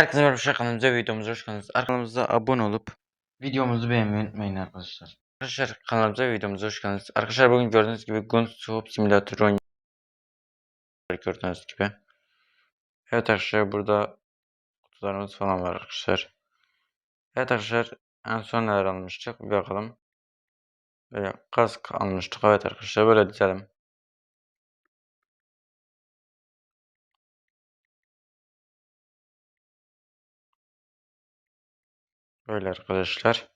Herkese merhaba kanalımıza videomuza hoş geldiniz. Kanalımıza abone olup videomuzu beğenmeyi unutmayın arkadaşlar. Arkadaşlar kanalımıza videomuza hoş geldiniz. Arkadaşlar bugün gördüğünüz gibi Gun Swap Simülatörü oynuyoruz. Gördüğünüz gibi. Evet arkadaşlar burada kutularımız falan var arkadaşlar. Evet arkadaşlar en son neler almıştık bir bakalım. Böyle kask almıştık evet arkadaşlar böyle dizelim. Böyle arkadaşlar.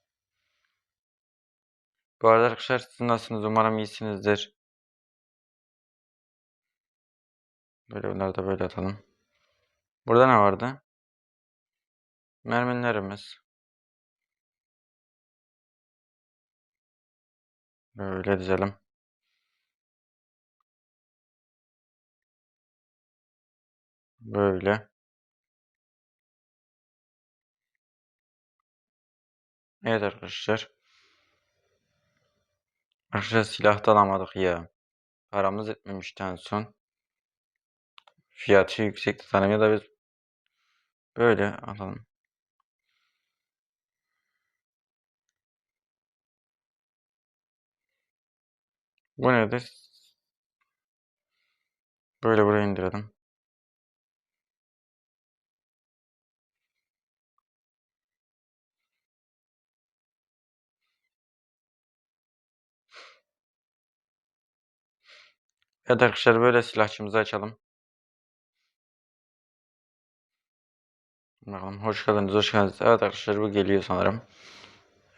Bu arada arkadaşlar siz nasılsınız? Umarım iyisinizdir. Böyle bunları da böyle atalım. Burada ne vardı? Mermilerimiz. Böyle dizelim. Böyle. Evet arkadaşlar. Arkadaşlar silah da alamadık ya. Paramız etmemişti en son. Fiyatı yüksekti sanırım ya da biz böyle alalım. Bu nedir? Böyle buraya indirelim. Evet arkadaşlar böyle silahçımızı açalım. Bakalım hoş geldiniz hoş geldiniz. Evet arkadaşlar bu geliyor sanırım.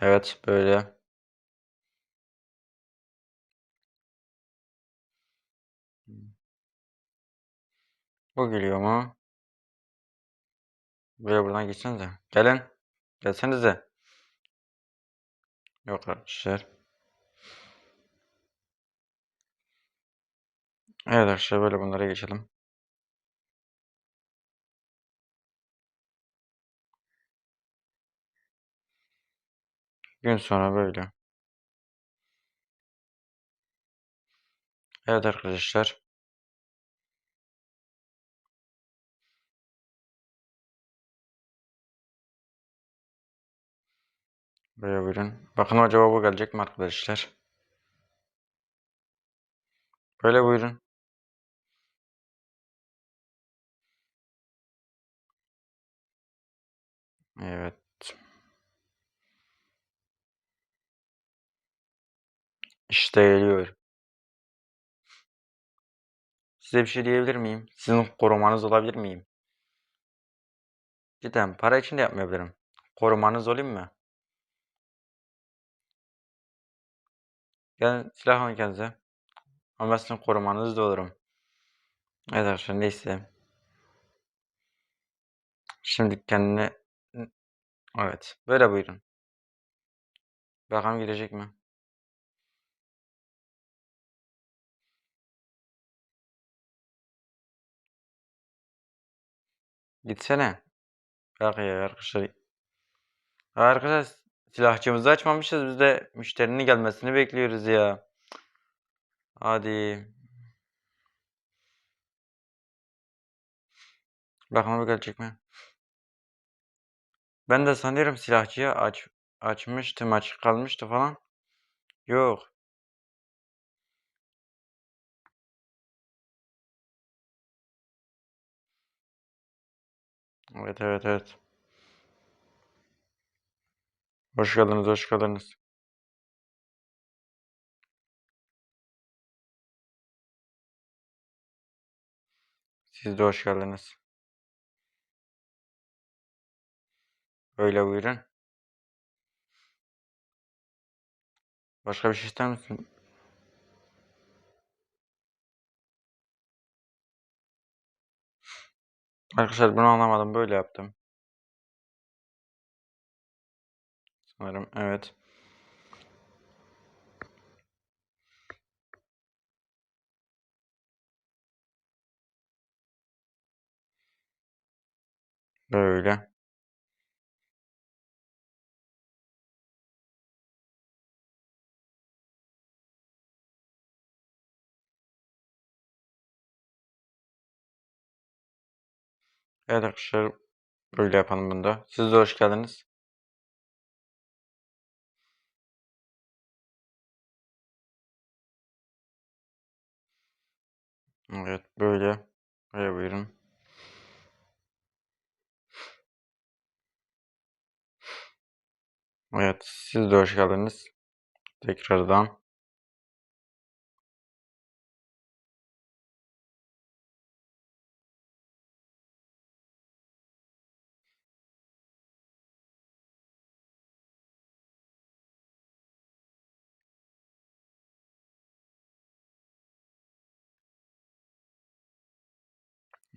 Evet böyle. Bu geliyor mu? Böyle buradan geçsenize. Gelin. Gelsenize. Yok arkadaşlar. Evet arkadaşlar böyle bunlara geçelim. Gün sonra böyle. Evet arkadaşlar. Böyle buyurun. Bakın acaba bu gelecek mi arkadaşlar? Böyle buyurun. Evet. İşte geliyor. Size bir şey diyebilir miyim? Sizin korumanız olabilir miyim? Cidden para için de yapmayabilirim. Korumanız olayım mı? Gelin silah alın kendinize. Ama sizin korumanız da olurum. Evet arkadaşlar neyse. Şimdi kendine... Evet. Böyle buyurun. Bakalım girecek mi? Gitsene. Bak ya arkadaşlar. Arkadaşlar silahçımızı açmamışız. Biz de müşterinin gelmesini bekliyoruz ya. Hadi. Bakalım gelecek mi? Ben de sanıyorum silahçıya aç açmıştım açık kalmıştı falan. Yok. Evet evet evet. Hoş geldiniz hoş geldiniz. Siz de hoş geldiniz. Öyle buyurun. Başka bir şey ister misin? Arkadaşlar bunu anlamadım. Böyle yaptım. Sanırım evet. Böyle. Evet arkadaşlar Böyle yapalım bunda. Siz de hoş geldiniz. Evet böyle. Böyle buyurun. Evet siz de hoş geldiniz. Tekrardan.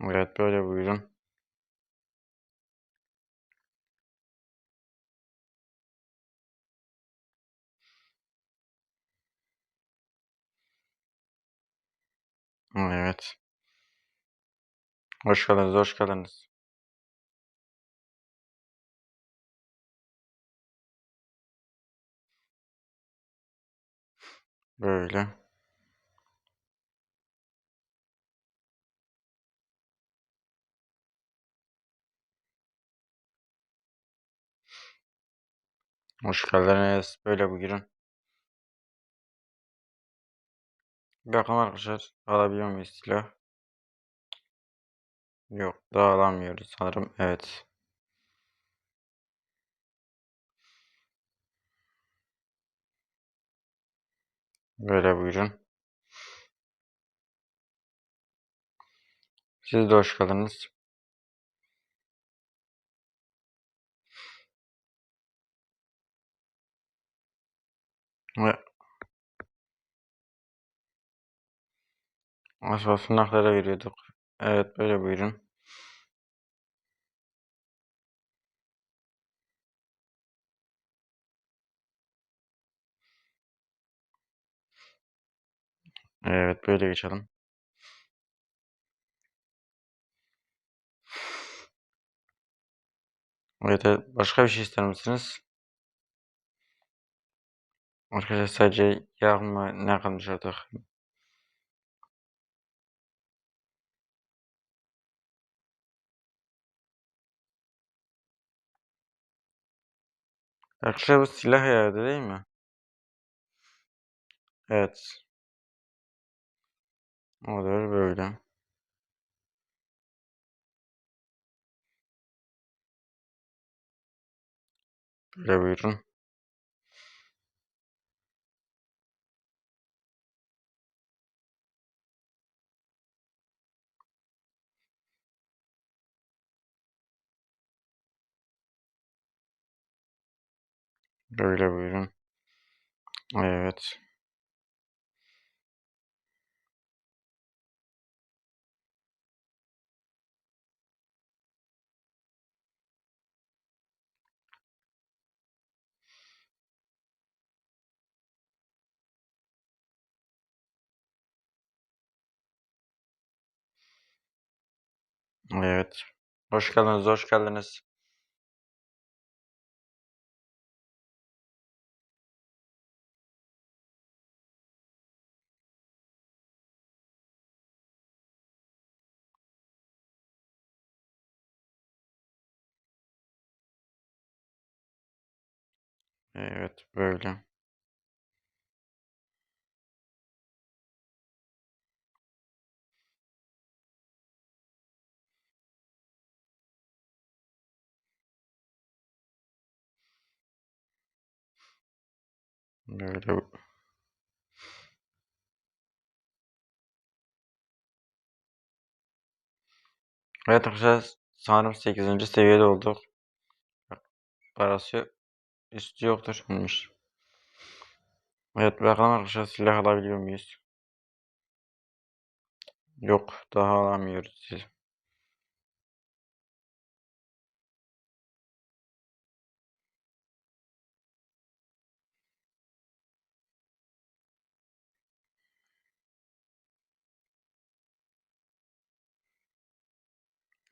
Evet böyle buyurun. Evet. Hoş geldiniz, hoş geldiniz. Böyle. Hoş geldiniz. Böyle. Bir bakalım arkadaşlar. Alabiliyor muyuz silah? Yok daha alamıyoruz sanırım. Evet. Böyle buyurun. Siz de hoş geldiniz. Aşağı sınavlara veriyorduk. Evet böyle buyurun. Evet böyle geçelim. Evet. Başka bir şey ister misiniz? Arkadaşlar sadece yağ mı ne kalmış artık? Arkadaşlar bu silah herhalde değil mi? Evet. Olur böyle. Böyle buyurun. Böyle buyurun. Evet. Evet. Hoş geldiniz, hoş geldiniz. Evet böyle. Böyle. Evet arkadaşlar sanırım 8. seviyede olduk. Parası üstü yoktur ölmüş. Evet bakalım arkadaşlar silah alabiliyor muyuz? Yok daha alamıyoruz.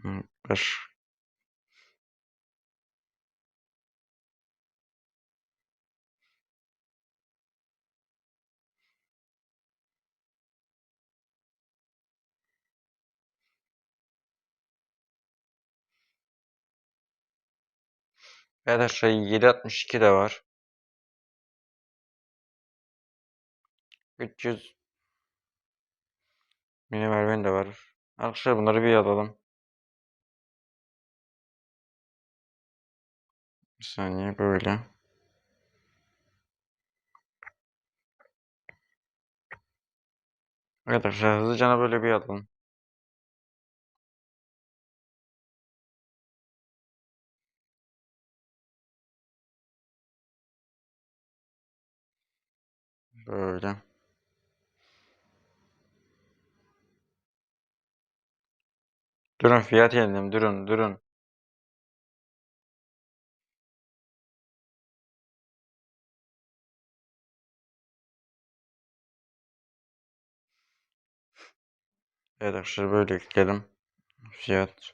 Hı, Beş. Arkadaşlar 762 de var. 300 mini merven de var. Arkadaşlar bunları bir alalım. Bir saniye böyle. Arkadaşlar hızlıca böyle bir alalım. Böyle. Durun fiyat yendim. Durun durun. Evet arkadaşlar böyle ekledim. Fiyat.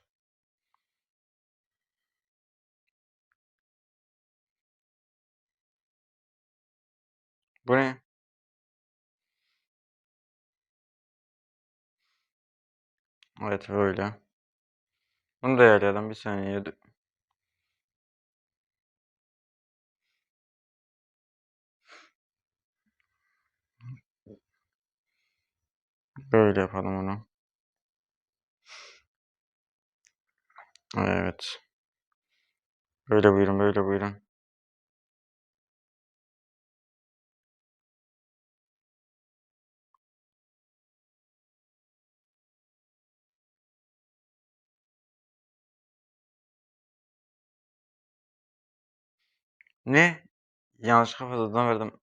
Bu ne? Evet böyle. Bunu da ayarlayalım bir saniye. Böyle yapalım onu. Evet. Böyle buyurun böyle buyurun. Ne? Yanlışlıkla fazladan verdim.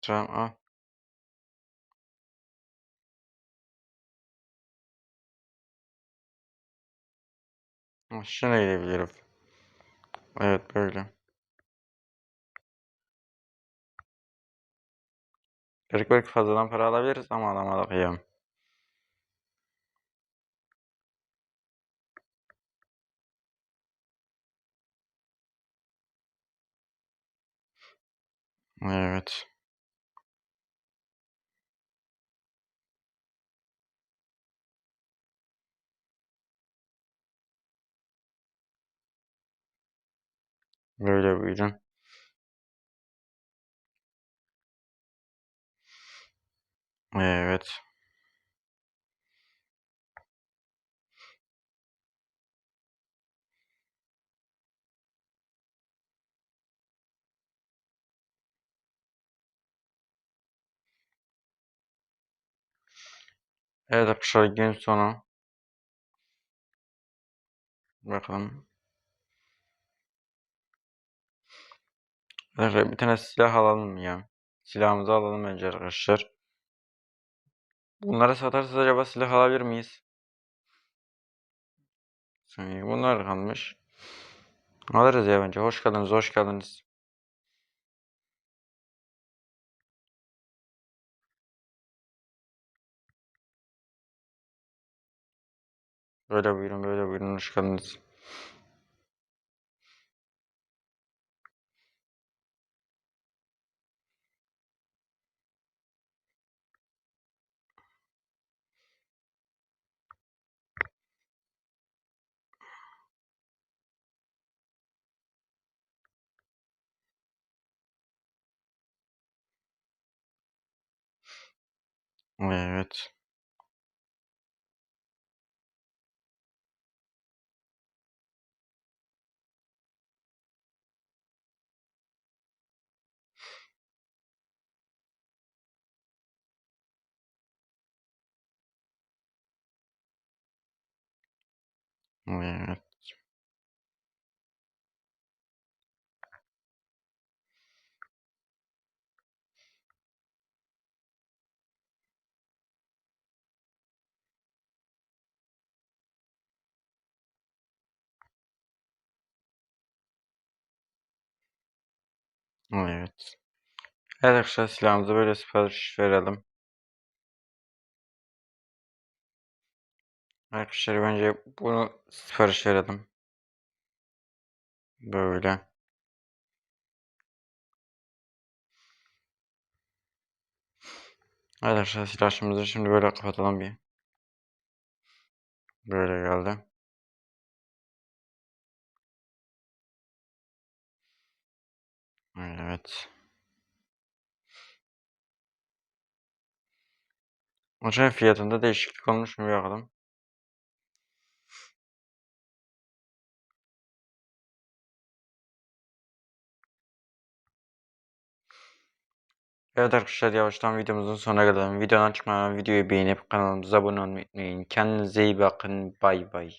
Tamam al. Şuna gidebilirim. Evet böyle. Belki belki fazladan para alabiliriz ama alamadık ya. Evet. Böyle buyurun. Evet. Evet arkadaşlar gün sonu. Bakalım. Arkadaşlar bir tane silah alalım ya. Silahımızı alalım önce arkadaşlar. Bunları satarsa acaba silah alabilir miyiz? Saniye bunlar kalmış. Alırız ya bence. Hoş geldiniz, hoş geldiniz. Böyle buyurun, böyle buyurun, hoş geldiniz. Evet. Evet. Evet. Evet arkadaşlar silahımızı böyle sipariş verelim. Arkadaşlar bence bunu sipariş verelim. Böyle. Arkadaşlar silahımızı şimdi böyle kapatalım bir. Böyle geldi. Evet. Maçın fiyatında değişiklik olmuş mu bakalım. Evet arkadaşlar yavaştan videomuzun sonuna gelelim. Videodan çıkmadan videoyu beğenip kanalımıza abone olmayı unutmayın. Kendinize iyi bakın. Bay bay.